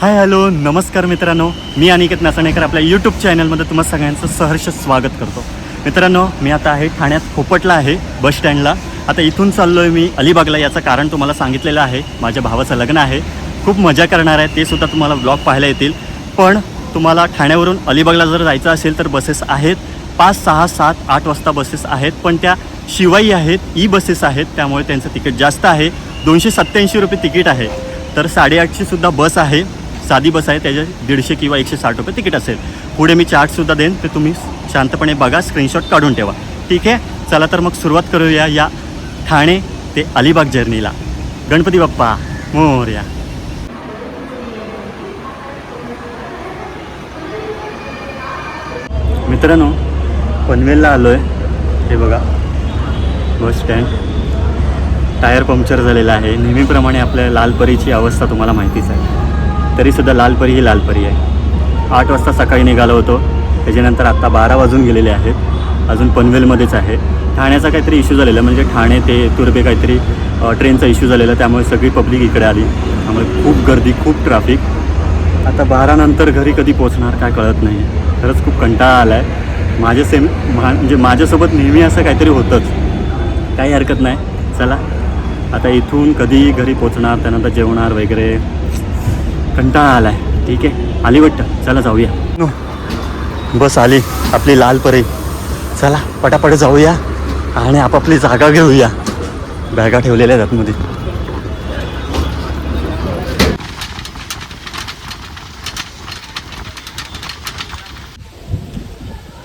Hi hello नमस्कार मित्रांनो. मी अनिकेत नासणेकर आपल्या यूट्यूब चॅनलमध्ये तुम्हा सगळ्यांचं सहर्ष स्वागत करतो. मित्रांनो मी आता आहे ठाण्यात खोपटला आहे बस स्टँडला. आता इथून चाललो आहे मी अलिबागला याचं कारण तुम्हाला सांगितलेलं आहे. माझ्या भावाचं लग्न आहे. खूप मजा करणार आहे ते सुद्धा तुम्हाला ब्लॉग पाहायला येतील. पण तुम्हाला ठाण्यावरून अलिबागला जर जायचं असेल तर बसेस आहेत. पाच सहा सात आठ वाजता बसेस आहेत. पण त्या शिवाई आहेत ई बसेस आहेत. त्यामुळे त्यांचं तिकीट जास्त आहे. दोनशे सत्त्याऐंशी रुपये तिकीट आहे. तर साडेआठची सुद्धा बस आहे. साधी बस आहे त्याच्या दीडशे किंवा एकशे साठ रुपये तिकीट असेल. पुढे मी चार्टसुद्धा देईन ते तुम्ही शांतपणे बघा स्क्रीनशॉट काढून ठेवा. ठीक आहे? चला तर मग सुरुवात करूया या ठाणे ते अलिबाग जर्नीला गणपती बाप्पा मोर्या. मित्रांनो पनवेलला आलो आहे हे बघा बस स्टँड टायर पंक्चर झालेला आहे. नेहमीप्रमाणे आपल्या लालपरीची अवस्था तुम्हाला माहितीच आहे. तरीसुद्धा लालपरी ही लालपरी आहे. आठ वाजता सकाळी निघालो होतो. त्याच्यानंतर आत्ता बारा वाजून गेलेले आहेत. अजून पनवेलमध्येच आहे. ठाण्याचा काहीतरी इश्यू झालेला म्हणजे ठाणे ते तुर्बे काहीतरी ट्रेनचा इश्यू झालेला त्यामुळे सगळी पब्लिक इकडे आली. त्यामुळे खूप गर्दी खूप ट्रॅफिक आता बारानंतर घरी कधी पोचणार काय कळत नाही. खरंच खूप कंटाळा आला आहे माझ्या सेम मा म्हणजे माझ्यासोबत नेहमी असं काहीतरी होतंच. काही हरकत नाही. चला. आता इथून कधी घरी पोचणार त्यानंतर जेवणार वगैरे. कंटाळा आला आहे ठीक आहे? आली वाटतं? चला जाऊया. बस आली. आपली लाल परी. चला पटापट जाऊया आणि आपापली जागा घेऊया. बॅगा ठेवलेल्या आहेत आतमध्ये.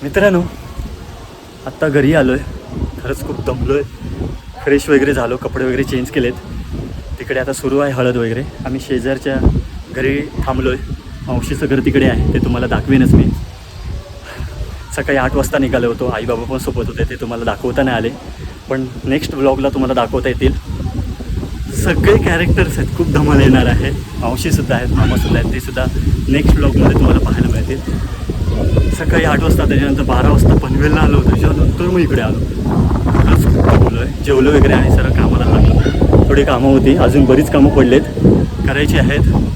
मित्रांनो आत्ता घरी आलो आहे खरंच खूप दमलो आहे फ्रेश वगैरे झालो. कपडे वगैरे चेंज केलेत. तिकडे आता सुरू आहे हळद वगैरे. आम्ही शेजारच्या घरी थांबलो आहे मावशीचं घर तिकडे आहे ते तुम्हाला दाखवेनच मी. सकाळी आठ वाजता निघालो होतो आई बाबा पण सोबत होते ते तुम्हाला दाखवता नाही आले. पण नेक्स्ट ब्लॉगला तुम्हाला दाखवता येतील. सगळे कॅरेक्टर्स आहेत खूप धमाल येणार आहे. मावशीसुद्धा आहेत मामासुद्धा आहेत ते सुद्धा नेक्स्ट ब्लॉगमध्ये तुम्हाला पाहायला मिळतील. सकाळी आठ वाजता त्याच्यानंतर बारा वाजता पनवेलला आलो त्याच्यानंतर मग इकडे आलो. खरंच खूप बोललो आहे जेवलो वगैरे आणि सर कामाला लागलो. थोडी कामं होती अजून बरीच कामं पडलेत. करायची आहेत.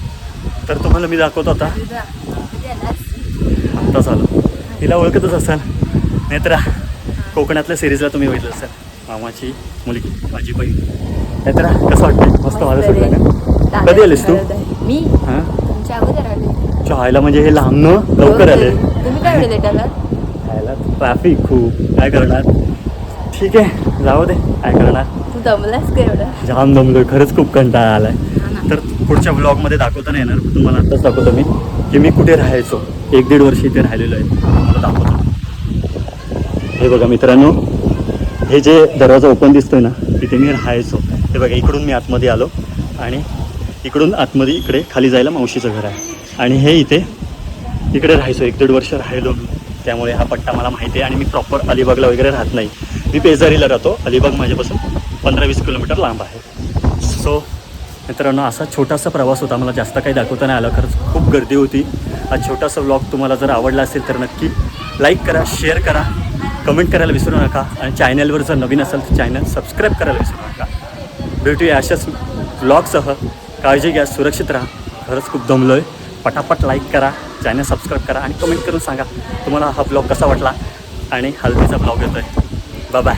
तर तुम्हाला मी दाखवतो आता. आत्ताच आलो तिला ओळखतच असाल. नेत्रा कोकणातल्या सिरीजला तुम्ही बघितलं असाल. मामाची मुलगी माझी बहीण. नेत्रा कसं वाटतं मस्त माझं सगळं का? कधी आलीस तू? मी? हां? चायला म्हणजे हे लांबनं लवकर आले. खायला ट्रॅफिक खूप. काय करणार? ठीक आहे. जाऊ दे. काय करणार? जाम दमलोय. खरंच खूप कंटाळा आलाय. पुढच्या ब्लॉगमध्ये दाखवता नाही येणार. तुम्हाला आत्ताच दाखवतो मी की मी कुठे राहायचो. एक दीड वर्ष इथे राहिलेलो आहे. तुम्हाला दाखवतो. हे बघा मित्रांनो हे जे दरवाजा ओपन दिसतोय ना तिथे मी राहायचो. हे बघा इकडून मी आतमध्ये आलो आणि इकडून आतमध्ये इकडे खाली जायला मावशीचं घर आहे. आणि हे इथे इकडे राहायचो. एक दीड वर्ष राहिलो त्यामुळे हा पट्टा मला माहिती आहे आणि मी प्रॉपर अलिबागला वगैरे राहत नाही. मी पेजारीला राहतो. अलिबाग माझ्यापासून पंधरा वीस किलोमीटर लांब आहे. सो मित्रांनो असा छोटासा प्रवास होता. मला जास्त काही दाखवता नाही आलं खरंच खूप गर्दी होती. हा छोटासा व्लॉग तुम्हाला जर आवडला असेल तर नक्की लाईक करा शेअर करा. कमेंट करायला विसरू नका. आणि चॅनलवर जर नवीन असेल तर चॅनल सबस्क्राईब करायला विसरू नका. भेटूया अशाच व्लॉगसह काळजी घ्या सुरक्षित राहा. खरंच खूप दमलो आहे पटापट लाईक करा चॅनल सबस्क्राईब करा आणि कमेंट करून सांगा तुम्हाला हा ब्लॉग कसा वाटला. आणि हल्दीचा ब्लॉग येतो आहे बाय